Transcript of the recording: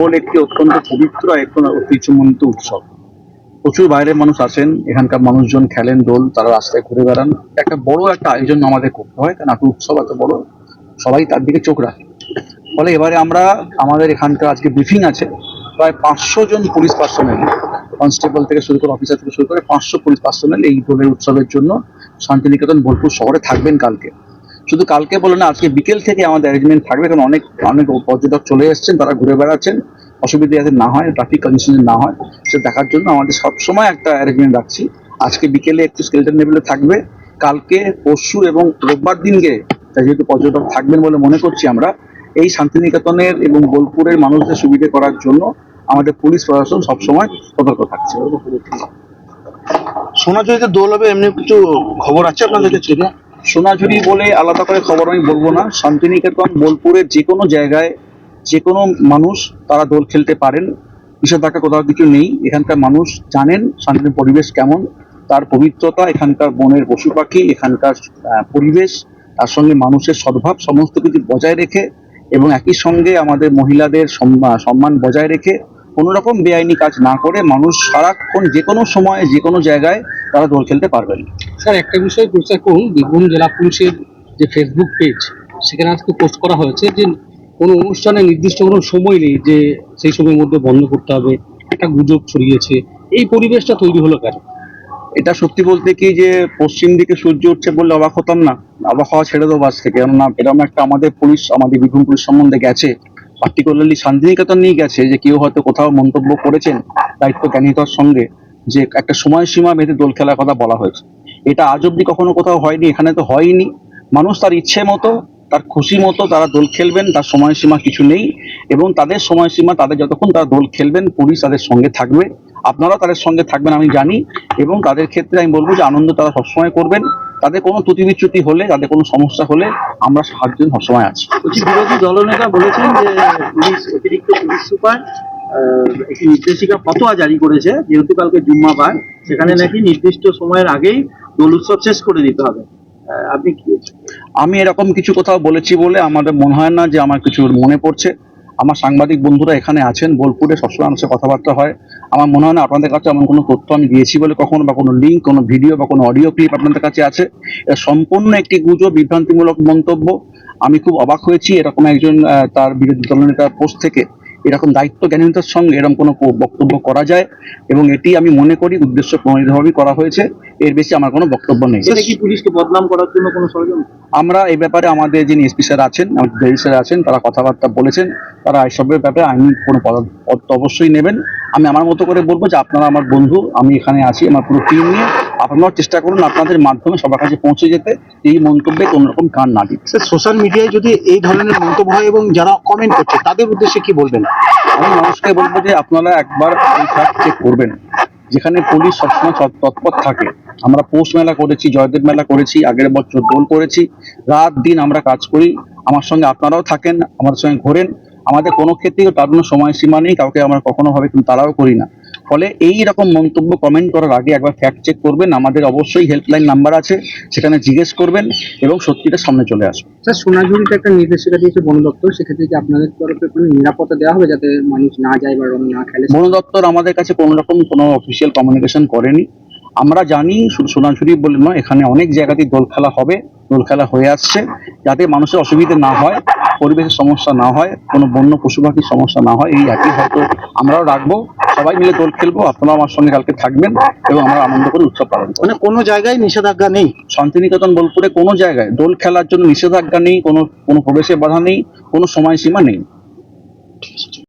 দোল একটি অত্যন্ত পবিত্র আর একটি ঐতিহ্যমণ্ডিত উৎসব। প্রচুর বাইরের মানুষ আসেন, এখানকার মানুষজন খেলেন দোল, তারা রাস্তায় ঘুরে বেড়ান। একটা বড় একটা আয়োজন আমাদের করতে হয়, কারণ একটা উৎসব এত বড়, সবাই তার দিকে চোখ রাখে। ফলে এবারে আমরা, আমাদের এখানকার আজকে ব্রিফিং আছে, প্রায় পাঁচশো জন পুলিশ পার্সোনাল কনস্টেবল থেকে শুরু করে অফিসার থেকে শুরু করে পাঁচশো পুলিশ পার্সোনাল এই দোলের উৎসবের জন্য শান্তিনিকেতন বোলপুর শহরে থাকবেন কালকে। শুধু কালকে বলে না, আজকে বিকেল থেকে আমাদের অ্যারেঞ্জমেন্ট থাকবে, কারণ অনেক অনেক পর্যটক চলে এসেছেন, তারা ঘুরে বেড়াচ্ছেন। অসুবিধা যাতে না হয় ট্রাফিক কন্ডিশন না হয় সেটা দেখার জন্য আমাদের সবসময় একটা অ্যারেঞ্জমেন্ট রাখছি। আজকে বিকেলে একটু স্কেলটন লেভেলে থাকবে। কালকে, পরশু এবং রোববার দিনকে যেহেতু পর্যটক থাকবেন বলে মনে করছি আমরা, এই শান্তিনিকেতনের এবং বোলপুরের মানুষদের সুবিধে করার জন্য আমাদের পুলিশ প্রশাসন সবসময় সতর্ক থাকছে। সোনাঝুরিতে দোল হবে, এমনি কিছু খবর আছে আপনাদের কাছে? সোনাঝুরি বলে আলাদা করে খবর আমি বলব না। শান্তিনিকেতন, বোলপুরের যে কোনো জায়গায় যে কোনো মানুষ তারা দোল খেলতে পারেন। নিষেধাজ্ঞা কোথাও কিছু নেই। এখানকার মানুষ জানেন শান্তির পরিবেশ কেমন। তার পবিত্রতা, এখানকার বনের পশু পাখি, এখানকার পরিবেশ, তার সঙ্গে মানুষের সদ্ভাব, সমস্ত কিছু বজায় রেখে এবং একই সঙ্গে আমাদের মহিলাদের সম্মান বজায় রেখে কোনো রকম বেআইনি কাজ না করে মানুষ সারাক্ষণ যে কোনো সময়ে যে কোনো জায়গায় তারা দোল খেলতে পারবেন স্যার একটা বিষয় প্রচার করুন বীরভূম জেলা পুলিশের যে ফেসবুক পেজ সেখানে আজকে পোস্ট করা হয়েছে যে কোনো অনুষ্ঠানে নির্দিষ্ট কোনো সময় নেই যে সেই সময়ের মধ্যে বন্ধ করতে হবে একটা গুজব ছড়িয়েছে। এই পরিবেশটা তৈরি হলো কেন? এটা সত্যি বলতে কি যে পশ্চিম দিকে সূর্য উঠছে বললে অবাক হতাম না। অবাক হওয়া ছেড়ে দেবো আজ থেকে। কেননা এরকম একটা আমাদের পুলিশ আমাদের বীরভূম পুলিশ সম্বন্ধে গেছে। পার্টিকুলারলি শান্তিনিকেতন নিয়ে গেছে যে কেউ হয়তো কোথাও মন্তব্য করেছেন দায়িত্ব জ্ঞানীতার সঙ্গে। যে একটা সময়সীমা বেঁধে দোল খেলার কথা বলা হয়েছে। এটা আজ অব্দি কখনো কোথাও হয়নি, এখানে তো হয়নি। মানুষ তার ইচ্ছে মতো, তার খুশি মতো তারা দোল খেলবেন, তার সময়সীমা কিছু নেই এবং তাদের সময়সীমা, তাদের যতক্ষণ তারা দোল খেলবেন, পুলিশ তাদের সঙ্গে থাকবে। আপনারাও তাদের সঙ্গে থাকবেন, আমি জানি এবং তাদের ক্ষেত্রে আমি বলব যে আনন্দ তারা সবসময় করবেন। তাদের কোনো ত্রুটি বিচ্যুতি হলে, তাদের কোনো সমস্যা হলে আমরা সাহায্য সবসময় আছি। বিরোধী দলনেতা বলেছেন যে পুলিশ অতিরিক্ত পুলিশ সুপার একটি নির্দেশিকা ফতোয়া জারি করেছে, যেহেতু কালকে জুম্মাবার, সেখানে নাকি নির্দিষ্ট সময়ের আগেই দোল উৎসব শেষ করে দিতে হবে। আপনি কি আমি এরকম কিছু কোথাও বলেছি বলে আমাদের মনে হয় না যে আমার কিছু মনে পড়ছে। আমার সাংবাদিক বন্ধুরা এখানে আছেন, বোলপুরে সবসময় আমার সাথে কথাবার্তা হয়। আমার মনে হয় না আপনাদের কাছে এমন কোনো তথ্য আমি দিয়েছি বলে কখনো বা কোনো লিঙ্ক কোনো ভিডিও বা কোনো অডিও ক্লিপ আপনাদের কাছে আছে। এটা সম্পূর্ণ একটি গুজব, বিভ্রান্তিমূলক মন্তব্য। আমি খুব অবাক হয়েছি এরকম একজন তার বিরোধী দলনেতার পোস্ট থেকে। এরকম দায়িত্ব জ্ঞানীতার সঙ্গে এরকম কোনো বক্তব্য করা যায় এবং এটি আমি মনে করি উদ্দেশ্য প্রণোদিতভাবেই করা হয়েছে। এর বেশি আমার কোনো বক্তব্য নেই। পুলিশকে বদনাম করার জন্য কোনো ষড়যন্ত্র? আমরা এই ব্যাপারে আমাদের যিনি এসপি স্যার আছেন আমাদের স্যার আছেন তারা কথাবার্তা বলেছেন। তারা এসবের ব্যাপারে আইনি কোনো পদ অবশ্যই নেবেন। আমি আমার মতো করে বলব যে আপনারা আমার বন্ধু আমি এখানে আছি আমার পুরো টিম নিয়ে। আপনারাও চেষ্টা করুন আপনাদের মাধ্যমে সবার কাছে পৌঁছে যেতে এই মন্তব্যে কোনো রকম কান না দিতে। স্যার সোশ্যাল মিডিয়ায় যদি এই ধরনের মন্তব্য হয় এবং যারা কমেন্ট করছে তাদের উদ্দেশ্যে কি বলবেন? আমি মানুষকে বলব যে আপনারা একবার এই ফ্যাক্ট চেক করবেন। যেখানে পুলিশ সবসময় তৎ- তৎপর থাকে। আমরা পৌষ মেলা করেছি জয়দেব মেলা করেছি আগের বছর দোল করেছি। রাত দিন আমরা কাজ করি। আমার সঙ্গে আপনারাও থাকেন আমার সঙ্গে ঘোরেন। আমাদের কোনো ক্ষেত্রেই তার কোনো সময়সীমা নেই কাউকে আমরা কখনো ভাবে কিন্তু তারাও করি না। ফলে এই রকম মন্তব্য কমেন্ট করার আগে একবার ফ্যাক্ট চেক করবেন। আমাদের অবশ্যই হেল্পলাইন নাম্বার আছে সেখানে জিজ্ঞেস করবেন এবং সত্যিটা সামনে চলে আসবে। স্যার সোনাঝুরিতে একটা নির্দেশিকা দিয়েছে বন দপ্তর সেক্ষেত্রে কি আপনাদের তরফে কোনো নিরাপত্তা দেওয়া হবে যাতে মানুষ না যায় বা রং না খেলে? বন দপ্তর আমাদের কাছে কোনো রকম কোনো অফিসিয়াল কমিউনিকেশন করেনি। আমরা জানি সোনাঝুরি বলে নয় এখানে অনেক জায়গাতেই দোল খেলা হবে দোল খেলা হয়ে আসছে। যাতে মানুষের অসুবিধে না হয় পরিবেশের সমস্যা না হয় কোনো বন্য পশু পাখির সমস্যা না হয় এই একই হয়তো আমরাও রাখব। সবাই মিলে দোল খেলব আপনারা আমার সঙ্গে কালকে থাকবেন এবং আমরা আনন্দ করে উৎসব পালন করব। মানে কোনো জায়গায় নিষেধাজ্ঞা নেই? শান্তিনিকেতন বোলপুরে কোনো জায়গায় দোল খেলার জন্য নিষেধাজ্ঞা নেই কোনো কোনো প্রবেশের বাধা নেই কোনো সময়সীমা নেই।